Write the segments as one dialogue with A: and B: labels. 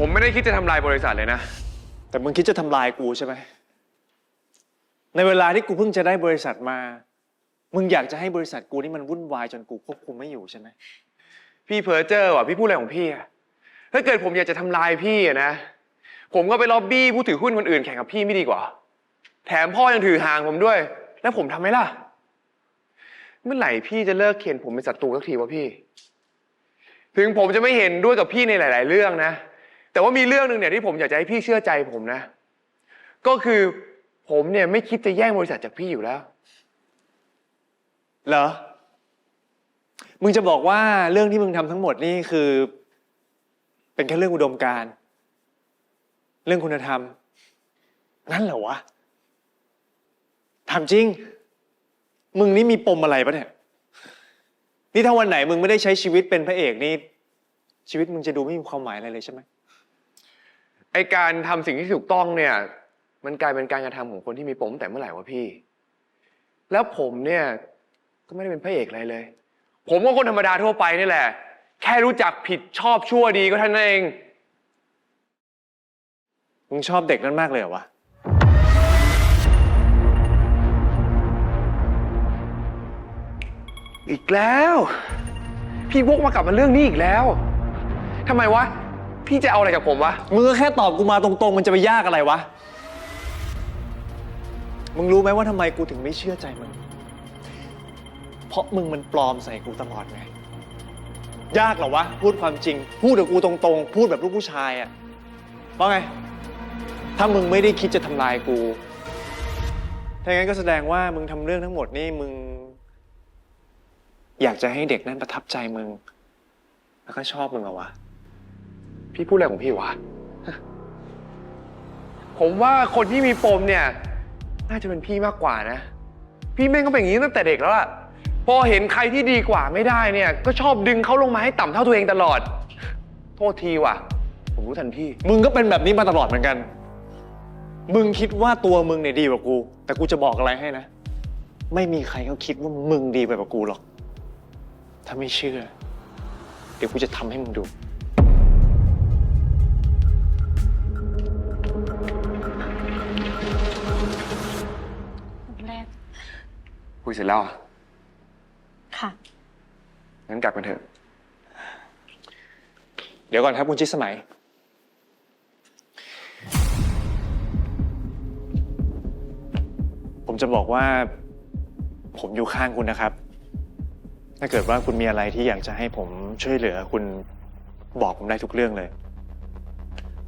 A: ผมไม่ได้คิดจะทำลายบริษัทเลยนะ
B: แต่มึงคิดจะทำลายกูใช่ไหม ในเวลาที่กูเพิ่งจะได้บริษัทมา มึงอยากจะให้บริษัทกูนี่มันวุ่นวายจนกูควบคุมไม่อยู่ใช่ไหม
A: พี่เพอเจอร์ว่ะพี่พูดอะไรของพี่อะถ้าเกิดผมอยากจะทำลายพี่อะนะ ผมก็ไปล็อบบี้ผู้ถือหุ้นคนอื่นแข่งกับพี่ไม่ดีกว่า แถมพ่อยังถือห่างผมด้วย แล้วผมทำไหมล่ะ เมื่อไหร่พี่จะเลิกเขียนผมเป็นศัตรูสักทีวะพี่ ถึงผมจะไม่เห็นด้วยกับพี่ในหลาย ๆ เรื่องนะ แต่ว่ามีเรื่องหนึ่งเนี่ยที่ผมอยากจะให้พี่เชื่อใจผมนะ ก็คือผมเนี่ยไม่คิดจะแย่งบริษัทจากพี่อยู่แล้ว
B: เหรอ มึงจะบอกว่าเรื่องที่มึงทำทั้งหมดนี่คือ เป็นแค่เรื่องอุดมการณ์เรื่องคุณธรรม นั่นเหรอวะถามจริง มึงนี่มีปมอะไรปะเนี่ย นี่ถ้าวันไหนมึงไม่ได้ใช้ชีวิตเป็นพระเอกนี่ ชีวิตมึงจะดูไม่มีความหมายอะไรเลยใช่ไหม
A: ไอการทำสิ่งที่ถูกต้องเนี่ย มันกลายเป็นการกระทำของคนที่มีปมตั้งแต่เมื่อไหร่วะพี่ แล้วผมเนี่ยก็ไม่ได้เป็นพระเอกอะไรเลย ผมก็คนธรรมดาทั่วไปนี่แหละ แค่รู้จักผิดชอบชั่วดีก็เท่านั้นเอง
B: มึงชอบเด็กนั้นมากเลยเหรอวะ
A: อีกแล้ว พี่วกมากลับมาเรื่องนี้อีกแล้วทำไมวะ พี่จะเอาอะไรจากผมวะ
B: มึงก็แค่ตอบกูมาตรงๆ มันจะไปยากอะไรวะ มึงรู้ไหมว่าทำไมกูถึงไม่เชื่อใจมึง เพราะมึงมันปลอมใส่กูตลอดไง ยากเหรอวะ พูดความจริง พูดกับกูตรงๆ พูดแบบลูกผู้ชายอะว่าไง ถ้ามึงไม่ได้คิดจะทำลายกู ถ้าอย่างนั้นก็แสดงว่ามึงทำเรื่องทั้งหมดนี่มึง อยากจะให้เด็กนั้นประทับใจมึง แล้วก็ชอบมึงเหรอวะ
A: พี่พูดอะไรของพี่วะ ผมว่าคนที่มีปมเนี่ย น่าจะเป็นพี่มากกว่านะ พี่แม่งก็เป็นอย่างนี้ตั้งแต่เด็กแล้วอะพอเห็นใครที่ดีกว่าไม่ได้เนี่ย ก็ชอบดึงเขาลงมาให้ต่ำเท่าตัวเองตลอด โทษทีว่ะ ผมรู้ทันพี่
B: มึงก็เป็นแบบนี้มาตลอดเหมือนกัน มึงคิดว่าตัวมึงเนี่ยดีกว่ากู แต่กูจะบอกอะไรให้นะ ไม่มีใครเขาคิดว่ามึงดีไปกว่ากูหรอก ถ้าไม่เชื่อ เดี๋ยวกูจะทำให้มึงดู
A: คุยเสร็จแล้วอะ
C: ค่ะ
A: งั้นกลับกันเถอะ
B: เดี๋ยวก่อนครับคุณชิดสมัย ผมจะบอกว่า ผมอยู่ข้างคุณนะครับ ถ้าเกิดว่าคุณมีอะไรที่อยากจะให้ผมช่วยเหลือคุณบอกผมได้ทุกเรื่องเลย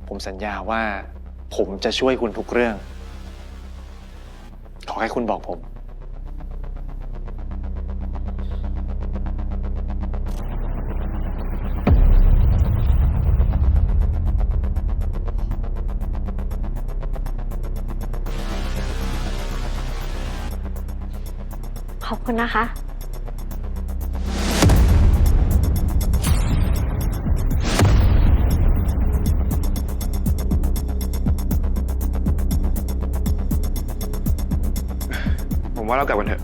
B: ผมสัญญาว่า ผมจะช่วยคุณทุกเรื่อง ขอให้คุณบอกผม
C: ขอบคุณนะคะ
A: ว่าเรากลับกันเถอะ